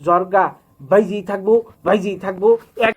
জর্গা বাইজেই থাকব বাইজি থাকব এক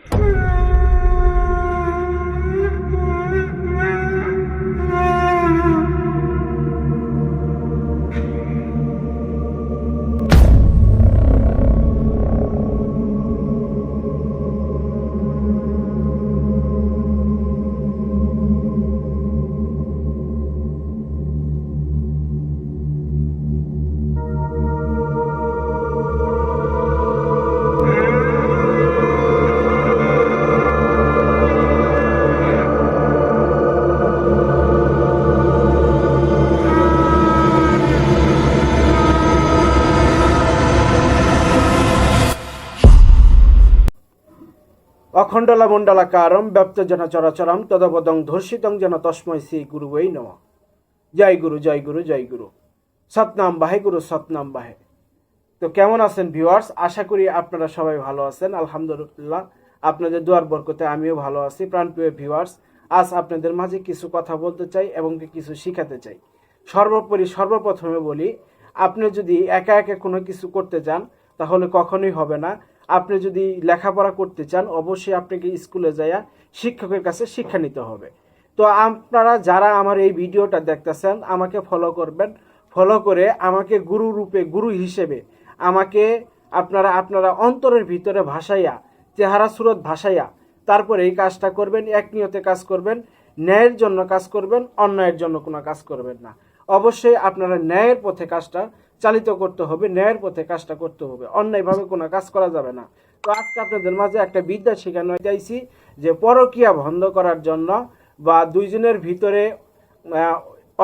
অখণ্ডলা মণ্ডলাকারম ব্যপ্ত জন চরাচরম তদবদং ধর্ষিতং যেন তস্ময় শ্রী গুরু বৈ নম। জয় গুরু জয় গুরু জয় গুরু। সতনাম বাহে গুরু সতনাম বাহে। তো কেমন আছেন ভিউয়ার্স আশা করি আপনারা সবাই ভালো আছেন। আলহামদুলিল্লাহ, আপনাদের দুয়ার বরকতে আমিও ভালো আছি। প্রাণপ্রিয় ভিউয়ার্স আজ আপনাদের মাঝে কিছু কথা বলতে চাই এবং কিছু শিখাতে চাই। সর্বোপরি, সর্বপ্রথমে বলি, আপনি যদি একা একা কোনো কিছু করতে যান তাহলে কখনোই হবে না। আপনি যদি লেখাপড়া করতে চান, অবশ্যই আপনাকে স্কুলে যাইয়া শিক্ষকের কাছে শিক্ষা নিতে হবে। তো আপনারা যারা আমার এই ভিডিওটা দেখতেছেন, আমাকে ফলো করবেন। ফলো করে আমাকে গুরু রূপে, গুরু হিসেবে আমাকে আপনারা আপনারা অন্তরের ভিতরে ভাসাইয়া, চেহারা সুরত ভাসাইয়া, তারপরে এই কাজটা করবেন, এক নিয়তে কাজ করবেন, ন্যায়ের জন্য কাজ করবেন, অন্যায়ের জন্য কোনো কাজ করবেন না। অবশ্যই আপনারা ন্যায়ের পথে কাজটা চালিত করতে হবে, ন্যায়ের পথে কাজটা করতে হবে। অন্যায়ভাবে কোনো কাজ করা যাবে না। তো আজকে আপনাদের মাঝে একটা বিদ্যা শেখানো চাইছি যে পরকিয়া বন্ধ করার জন্য বা দুইজনের ভিতরে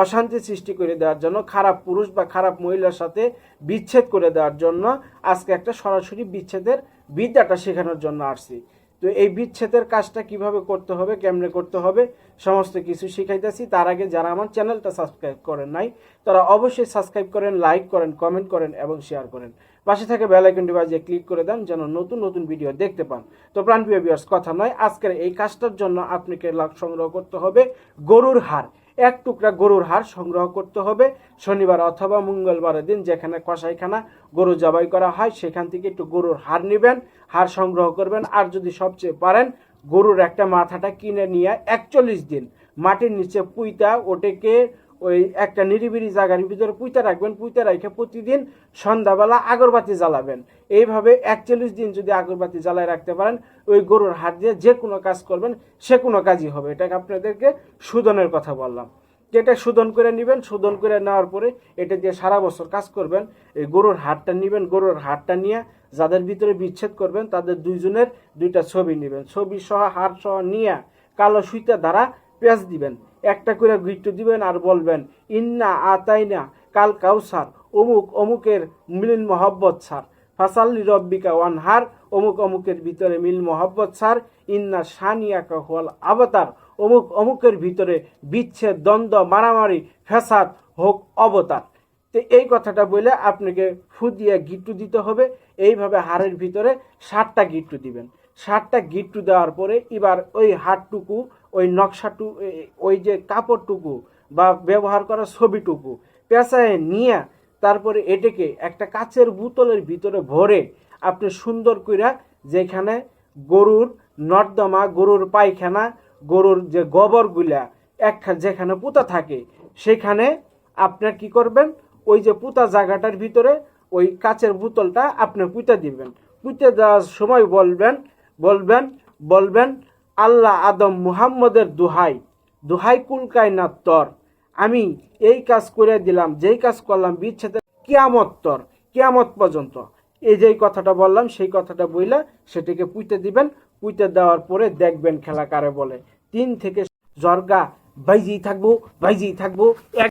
অশান্তি সৃষ্টি করে দেওয়ার জন্য, খারাপ পুরুষ বা খারাপ মহিলার সাথে বিচ্ছেদ করে দেওয়ার জন্য আজকে একটা সরাসরি বিচ্ছেদের বিদ্যাটা শেখানোর জন্য আসছি। তো এই বিচ্ছেদের কাজটা কীভাবে করতে হবে, কেমনে করতে হবে, সমস্ত কিছু শিখাইতেছি। তার আগে যারা আমার চ্যানেলটা সাবস্ক্রাইব করেন নাই, তারা অবশ্যই সাবস্ক্রাইব করেন, লাইক করেন, কমেন্ট করেন এবং শেয়ার করেন। পাশে থেকে বেলাইকনটি বাজিয়ে ক্লিক করে দেন যেন নতুন নতুন ভিডিও দেখতে পান। তো প্রাণপ্রিয় বিয়ার্স কথা নয়, আজকের এই কাজটার জন্য আপনাকে লাভ সংগ্রহ করতে হবে গরুর হার এক টুকরা গরুর হাড় সংগ্রহ করতে হবে। শনিবার অথবা মঙ্গলবারের দিন যেখানে কষাইখানা গরু জবাই করা হয়, সেখান থেকে একটু গরুর হাড় নেবেন, হাড় সংগ্রহ করবেন। আর যদি সবচেয়ে পারেন, গরুর একটা মাথাটা কিনে নিয়ে একচল্লিশ দিন মাটির নিচে পুঁইতা ওটাকে ওই একটা নিরিবিরি জায়গার ভিতরে পুইতা রাখবেন পুইতা রেখে প্রতিদিন সন্ধ্যাবেলা আগরবাতি জ্বালাবেন। এইভাবে একচল্লিশ দিন যদি আগরবাতি জ্বালায় রাখতে পারেন, ওই গরুর হাত দিয়ে যে কোনো কাজ করবেন, সে কোনো কাজই হবে। এটাকে আপনাদেরকে সুদনের কথা বললাম। যেটা শোধন করে নেবেন শোধন করে নেওয়ার পরে এটা দিয়ে সারা বছর কাজ করবেন। এই গরুর হাটটা নেবেন, গরুর হাটটা নিয়ে যাদের ভিতরে বিচ্ছেদ করবেন, তাদের দুইজনের দুইটা ছবি নেবেন। ছবি সহ হাট সহ নিয়ে কালো সুইতা দ্বারা পেঁয়াজ দিবেন, একটা করে গিট্টু দিবেন আর বলবেন, ইন্না আতাইনা কাল কাউসার, অমুক অমুকের মিলিন মহব্বত সার ফাসাল্লি রব্বিকা ওয়ানহার, অমুক অমুকের ভিতরে মিল মহব্বত সার ইন্না সানিয়া কাহুয়াল আবতার, অমুক অমুকের ভিতরে বিচ্ছেদ, দ্বন্দ্ব, মারামারি, ফ্যাসাদ হোক অবতার। তো এই কথাটা বলে আপনাকে ফু দিয়ে গিট্টু দিতে হবে। এইভাবে হাড়ের ভিতরে ষাটটা গিট্টু দিবেন। ষাটটা গিট্টু দেওয়ার পরে এবার ওই হাড়টুকু ওই নকশাটু, ওই যে কাপড়টুকু বা ব্যবহার করা ছবিটুকু পেঁচায় নিয়ে তারপরে এটাকে একটা কাচের বোতলের ভিতরে ভরে আপনি সুন্দর কইরা যেখানে গরুর নর্দমা, গরুর পায়খানা, গরুর যে গোবরগুলা এক যেখানে পুঁতা থাকে, সেখানে আপনার কি করবেন? ওই যে পুঁতা জায়গাটার ভিতরে ওই কাচের বোতলটা আপনি পুঁতে দিবেন। পুঁতে দেওয়ার সময় বলবেন বলবেন বলবেন আল্লাহ আদম মুহাম্মদের দুহাই দুহাই কুলকায় না তর। আমি এই কাজ করে দিলাম, যেই কাজ করলাম বিচ্ছেদের কিয়ামত তর, কিয়ামত পর্যন্ত। এই যেই কথাটা বললাম, সেই কথাটা বইলে সেটিকে পুঁতে দিবেন, পুঁতে দেওয়ার পরে দেখবেন খেলা কারে বলে। তিন থেকে জর্গা বাইজি থাকব বাইজি থাকব, এক